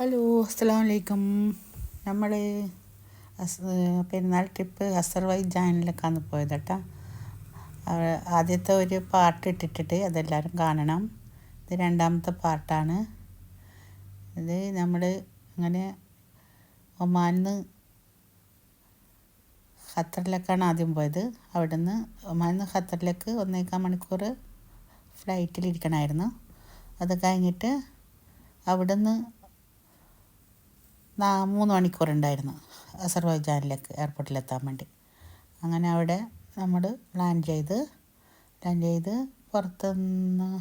Hello അസ്സലാമു വലൈക്കും നമ്മൾ പെരുന്നാൾ ട്രിപ്പ് അസർവൈ ജാനിലേക്കാണ് പോയത് കേട്ടോ ആദ്യത്തെ ഒരു പാട്ട് ഇട്ടിട്ടിട്ട് അതെല്ലാവരും കാണണം. ഇത് രണ്ടാമത്തെ പാട്ടാണ്. ഇത് നമ്മൾ അങ്ങനെ ഒമാനിന്ന് ഖത്തറിലേക്കാണ് ആദ്യം പോയത്. അവിടുന്ന് ഒമാനിന്ന് ഖത്തറിലേക്ക് ഒന്നേക്കാൽ മണിക്കൂർ ഫ്ലൈറ്റിലിരിക്കണമായിരുന്നു. അത് കഴിഞ്ഞിട്ട് അവിടുന്ന് മൂന്ന് മണിക്കൂറുണ്ടായിരുന്നു അസർബൈജാനിലേക്ക് എയർപോർട്ടിലെത്താൻ വേണ്ടി. അങ്ങനെ അവിടെ നമ്മൾ പ്ലാൻ ചെയ്ത് പ്ലാൻ ചെയ്ത് പുറത്തുനിന്ന്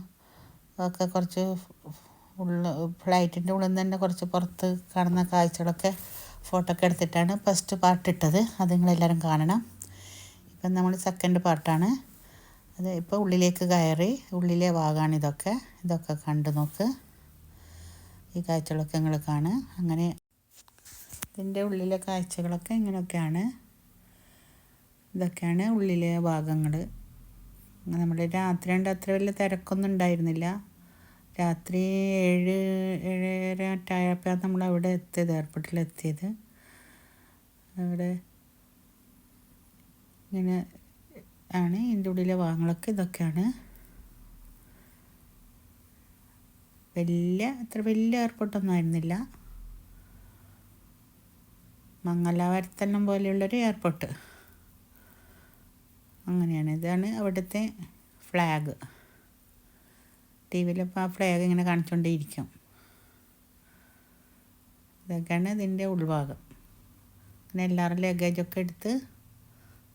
ഒക്കെ കുറച്ച് ഉള്ള ഫ്ലൈറ്റിന്റെ ഉള്ളിൽ നിന്ന് തന്നെ കുറച്ച് പുറത്ത് കാണുന്ന കാഴ്ചകളൊക്കെ ഫോട്ടോ ഒക്കെ എടുത്തിട്ടാണ് ഫസ്റ്റ് പാർട്ട് ഇട്ടത്. അത് നിങ്ങളെല്ലാവരും കാണണം. ഇപ്പം നമ്മൾ സെക്കൻഡ് പാർട്ടാണ്. അത് ഇപ്പോൾ ഉള്ളിലേക്ക് കയറി ഉള്ളിലെ ഭാഗമാണ് ഇതൊക്കെ. ഇതൊക്കെ കണ്ടു നോക്ക്. ഈ കാഴ്ചകളൊക്കെ നിങ്ങൾ കാണുക. അങ്ങനെ ഇതിന്റെ ഉള്ളിലെ കാഴ്ചകളൊക്കെ ഇങ്ങനെയൊക്കെയാണ് ഇതൊക്കെയാണ് ഉള്ളിലെ ഭാഗങ്ങൾ നമ്മൾ രാത്രി ഉണ്ട് അത്ര വലിയ തിരക്കൊന്നും ഉണ്ടായിരുന്നില്ല. രാത്രി ഏഴ് ഏഴര എട്ടായപ്പോഴാണ് നമ്മൾ അവിടെ എത്തിയത് എയർപോർട്ടിൽ എത്തിയത്. അവിടെ ഇങ്ങനെ ആണ് ഇതിന്റെ ഉള്ളിലെ ഭാഗങ്ങളൊക്കെ ഇതൊക്കെയാണ്. വലിയ അത്ര വലിയ എയർപോർട്ടൊന്നും ആയിരുന്നില്ല. മംഗലാപുരത്തെല്ലാം പോലെയുള്ളൊരു എയർപോർട്ട് അങ്ങനെയാണ്. ഇതാണ് അവിടുത്തെ ഫ്ലാഗ് ടി വിയിലിപ്പോൾ ആ ഫ്ലാഗ് ഇങ്ങനെ കാണിച്ചുകൊണ്ടേയിരിക്കും ഇതൊക്കെയാണ് ഇതിന്റെ ഉൾഭാഗം. അങ്ങനെ എല്ലാവരും ലഗേജൊക്കെ എടുത്ത്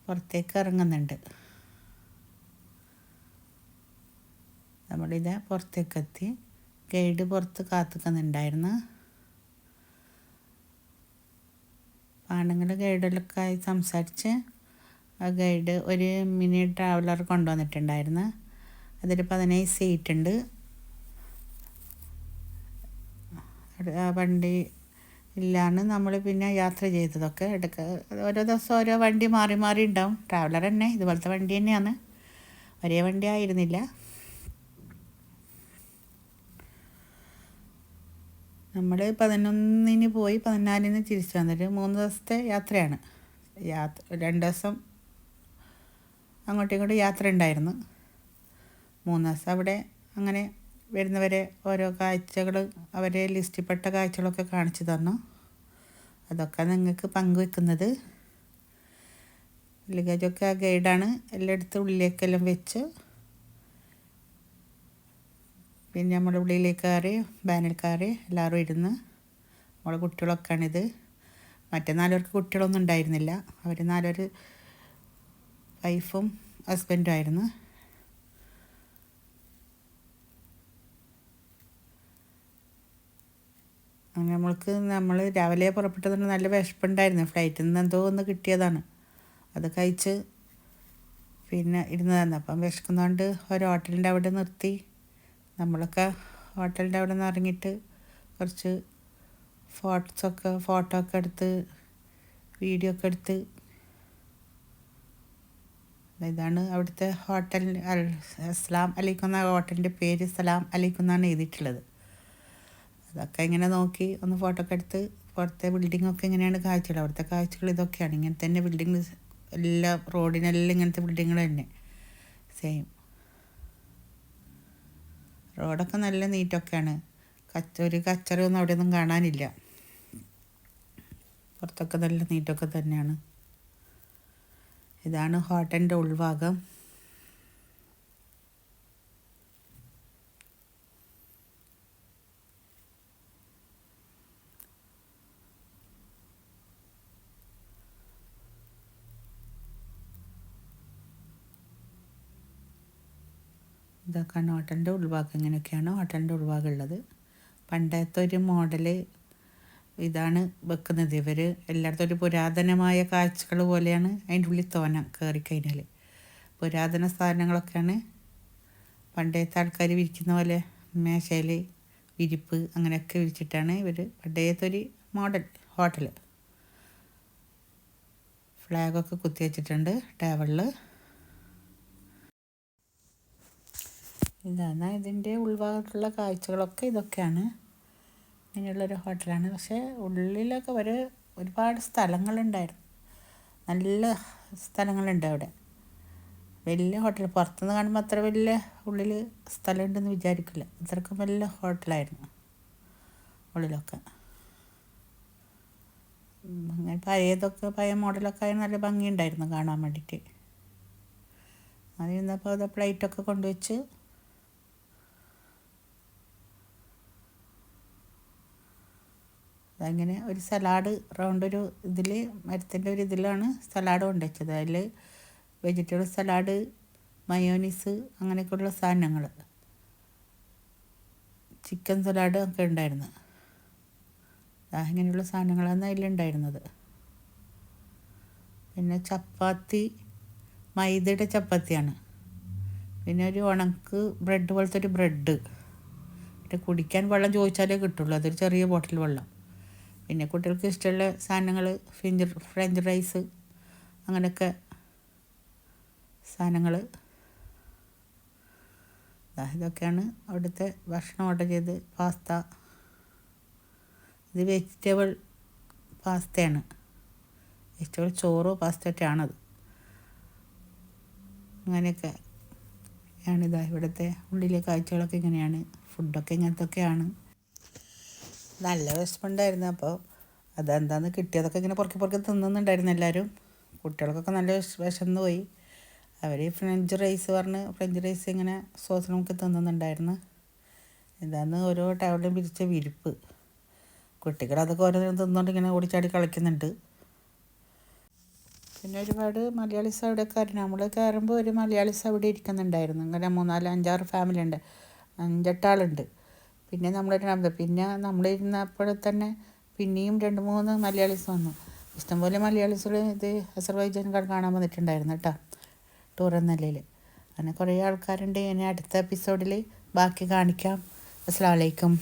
പുറത്തേക്ക് ഇറങ്ങുന്നുണ്ട്. നമ്മളിത് പുറത്തേക്കെത്തി. ഗൈഡ് പുറത്ത് കാത്തുക്കുന്നുണ്ടായിരുന്നു. ആണുങ്ങൾ ഗൈഡിലൊക്കെ ആയി സംസാരിച്ച് ഗൈഡ് ഒരു മിനി ട്രാവലർ കൊണ്ടുവന്നിട്ടുണ്ടായിരുന്നു. അതിൽ പതിനേഴ് സീറ്റ് ഉണ്ട് ആ വണ്ടി ഇല്ലാണ് നമ്മൾ പിന്നെ യാത്ര ചെയ്തതൊക്കെ എടുക്ക ഓരോ ദിവസം ഓരോ വണ്ടി മാറി മാറി ഉണ്ടാവും. ട്രാവലർ തന്നെ ഇതുപോലത്തെ വണ്ടി തന്നെയാണ്. ഒരേ വണ്ടി ആയിരുന്നില്ല. നമ്മൾ പതിനൊന്നിന് പോയി പതിനാലിന് തിരിച്ചു വന്നിട്ട് മൂന്ന് ദിവസത്തെ യാത്രയാണ്. യാത്ര രണ്ട് ദിവസം അങ്ങോട്ടും ഇങ്ങോട്ടും യാത്ര ഉണ്ടായിരുന്നു. മൂന്ന് ദിവസം അവിടെ അങ്ങനെ വരുന്നവരെ ഓരോ കാഴ്ചകൾ അവരെ ലിസ്റ്റിൽപ്പെട്ട കാഴ്ചകളൊക്കെ കാണിച്ചു തന്നു. അതൊക്കെ നിങ്ങൾക്ക് പങ്കുവെക്കുന്നത്. ലഗേജൊക്കെ ആ ഗൈഡാണ്. എല്ലായിടത്തും ഉള്ളിലേക്കെല്ലാം വെച്ച് പിന്നെ നമ്മുടെ ഉള്ളിലേക്ക് കയറി ബാനിൽ കയറി എല്ലാവരും ഇരുന്ന് നമ്മളെ കുട്ടികളൊക്കെയാണിത്. മറ്റേ നാലുപേർക്ക് കുട്ടികളൊന്നും ഉണ്ടായിരുന്നില്ല. അവർ നാലുപേർ വൈഫും ഹസ്ബൻഡും ആയിരുന്നു. അങ്ങനെ നമ്മൾക്ക് നമ്മൾ രാവിലെ പുറപ്പെട്ടതുകൊണ്ട് നല്ല വിശപ്പുണ്ടായിരുന്നു. ഫ്ലൈറ്റിൽ നിന്ന് എന്തോ ഒന്ന് കിട്ടിയതാണ്. അത് കഴിച്ച് പിന്നെ ഇരുന്നതാണ് അപ്പം വിശക്കുന്നതുകൊണ്ട് ഒരു ഹോട്ടലിന്റെ അവിടെ നിർത്തി. നമ്മളൊക്കെ ഹോട്ടലിന്റെ അവിടെ നിന്ന് ഇറങ്ങിയിട്ട് കുറച്ച് ഫോട്ടോസൊക്കെ ഫോട്ടോ ഒക്കെ എടുത്ത് വീഡിയോ ഒക്കെ എടുത്ത് ഇതാണ് അവിടുത്തെ ഹോട്ടൽ സലാം അലൈക്കും എന്ന ഹോട്ടലിന്റെ പേര് സലാം അലൈക്കും എന്നാണ് എഴുതിയിട്ടുള്ളത്. അതൊക്കെ ഇങ്ങനെ നോക്കി ഒന്ന് ഫോട്ടോ ഒക്കെ എടുത്ത് പുറത്തെ ബിൽഡിങ്ങൊക്കെ ഇങ്ങനെയാണ് കാഴ്ചകൾ അവിടുത്തെ കാഴ്ചകൾ ഇതൊക്കെയാണ്. ഇങ്ങനെ തന്നെ ബിൽഡിങ് എല്ലാ റോഡിനെല്ലാം ഇങ്ങനത്തെ ബിൽഡിങ്ങുകൾ തന്നെ. സെയിം റോഡൊക്കെ നല്ല നീറ്റൊക്കെയാണ്. കച്ച ഒരു കച്ചറയൊന്നും അവിടെ ഒന്നും കാണാനില്ല. പുറത്തൊക്കെ നല്ല നീറ്റൊക്കെ തന്നെയാണ്. ഇതാണ് ഹോട്ടലിന്റെ ഉൾഭാഗം. ഇതൊക്കെയാണ് ഹോട്ടലിന്റെ ഉൾഭാഗം. ഇങ്ങനെയൊക്കെയാണ് ഹോട്ടലിന്റെ ഉൾഭാഗം ഉള്ളത്. പണ്ടത്തെ ഒരു മോഡൽ ഇതാണ് വെക്കുന്നത്. ഇവർ എല്ലായിടത്തും ഒരു പുരാതനമായ കാഴ്ചകൾ പോലെയാണ് അതിന്റെ ഉള്ളിൽ തോന കയറി കഴിഞ്ഞാൽ. പുരാതന സാധനങ്ങളൊക്കെയാണ് പണ്ടത്തെ ആൾക്കാർ വിരിക്കുന്ന പോലെ മേശയിൽ വിരിപ്പ് അങ്ങനെയൊക്കെ വിരിച്ചിട്ടാണ് ഇവർ പണ്ടത്തെ ഒരു മോഡൽ ഹോട്ടൽ. ഫ്ലാഗൊക്കെ കുത്തി വെച്ചിട്ടുണ്ട് ടേബിളിൽ ഇതാണ് ഇതിന്റെ ഉൾഭാഗത്തുള്ള കാഴ്ചകളൊക്കെ ഇതൊക്കെയാണ്. ഇങ്ങനെയുള്ളൊരു ഹോട്ടലാണ്. പക്ഷേ ഉള്ളിലൊക്കെ ഒരു ഒരുപാട് സ്ഥലങ്ങളുണ്ടായിരുന്നു. നല്ല സ്ഥലങ്ങളുണ്ട് അവിടെ. വലിയ ഹോട്ടൽ. പുറത്തുനിന്ന് കാണുമ്പോൾ അത്ര വലിയ ഉള്ളിൽ സ്ഥലമുണ്ടെന്ന് വിചാരിക്കില്ല. അത്രക്കും വലിയ ഹോട്ടലായിരുന്നു ഉള്ളിലൊക്കെ. അങ്ങനെ പഴയതൊക്കെ പഴയ മോഡലൊക്കെ ആയി നല്ല ഭംഗിയുണ്ടായിരുന്നു കാണാൻ വേണ്ടിയിട്ട്. അത് ഇന്നപ്പോൾ അത് പ്ലേറ്റൊക്കെ കൊണ്ടുവച്ച് അതങ്ങനെ ഒരു സലാഡ് റൗണ്ട് ഒരു ഇതിൽ മരത്തിന്റെ ഒരു ഇതിലാണ് സലാഡ് കൊണ്ടുവച്ചത്. അതിൽ വെജിറ്റബിൾ സലാഡ് മയോനീസ് അങ്ങനെയൊക്കെയുള്ള സാധനങ്ങൾ ചിക്കൻ സലാഡ് ഒക്കെ ഉണ്ടായിരുന്നു. അങ്ങനെയുള്ള സാധനങ്ങളാണ് അതിലുണ്ടായിരുന്നത്. പിന്നെ ചപ്പാത്തി മൈദയുടെ ചപ്പാത്തിയാണ്. പിന്നെ ഒരു ഉണക്ക് ബ്രെഡ് പോലത്തെ ഒരു ബ്രെഡ് പിന്നെ കുടിക്കാൻ വെള്ളം ചോദിച്ചാലേ കിട്ടുള്ളൂ. അതൊരു ചെറിയ ബോട്ടിൽ വെള്ളം. പിന്നെ കുട്ടികൾക്ക് ഇഷ്ടമുള്ള സാധനങ്ങൾ ഫ്രഞ്ച് ഫ്രഞ്ച് റൈസ് അങ്ങനെയൊക്കെ സാധനങ്ങൾ. ഇതൊക്കെയാണ് അവിടുത്തെ ഭക്ഷണം ഓർഡർ ചെയ്ത് പാസ്ത. ഇത് വെജിറ്റബിൾ പാസ്തയാണ്. വെജിറ്റബിൾ ചോറോ പാസ്തയൊക്കെയാണത് അങ്ങനെയൊക്കെ ആണിതാ ഇവിടുത്തെ ഉള്ളിലെ കാഴ്ചകളൊക്കെ ഇങ്ങനെയാണ്. ഫുഡൊക്കെ ഇങ്ങനത്തൊക്കെയാണ്. നല്ല വിശപ്പുണ്ടായിരുന്നു. അപ്പോൾ അതെന്താന്ന് കിട്ടിയതൊക്കെ ഇങ്ങനെ പുറക്കി പുറക്കി തിന്നുന്നുണ്ടായിരുന്നു എല്ലാവരും കുട്ടികൾക്കൊക്കെ നല്ല വിശന്ന് പോയി. അവർ ഫ്രഞ്ച് റൈസ് പറഞ്ഞ് ഫ്രഞ്ച് റൈസ് ഇങ്ങനെ സോസ് നമുക്ക് തിന്നുന്നുണ്ടായിരുന്നു. ഇതാന്ന് ഓരോ ടേബിളിലും പിരിച്ച വിരിപ്പ്. കുട്ടികൾ അതൊക്കെ ഓരോന്നും തിന്നുകൊണ്ട് ഇങ്ങനെ ഓടിച്ചാടി കളിക്കുന്നുണ്ട്. പിന്നെ ഒരുപാട് മലയാളീസ് അവിടെ കയറി നമ്മൾ കയറുമ്പോൾ ഒരു മലയാളീസ് അവിടെ ഇരിക്കുന്നുണ്ടായിരുന്നു. ഇങ്ങനെ മൂന്നാൽ അഞ്ചാറ് ഫാമിലി ഉണ്ട്. അഞ്ചെട്ടാളുണ്ട്. പിന്നെ നമ്മൾ പിന്നെ നമ്മളിരുന്നപ്പോഴെ തന്നെ പിന്നെയും രണ്ട് മൂന്ന് മലയാളീസ് വന്നു. ഇഷ്ടംപോലെ മലയാളീസുകൾ ഇത് അസർബൈജാൻ കാണാൻ വന്നിട്ടുണ്ടായിരുന്നു കേട്ടോ ടൂർ എന്ന നിലയിൽ അങ്ങനെ കുറേ ആൾക്കാരുണ്ട്. ഇനി അടുത്ത എപ്പിസോഡിൽ ബാക്കി കാണിക്കാം. അസ്സാം വലൈക്കും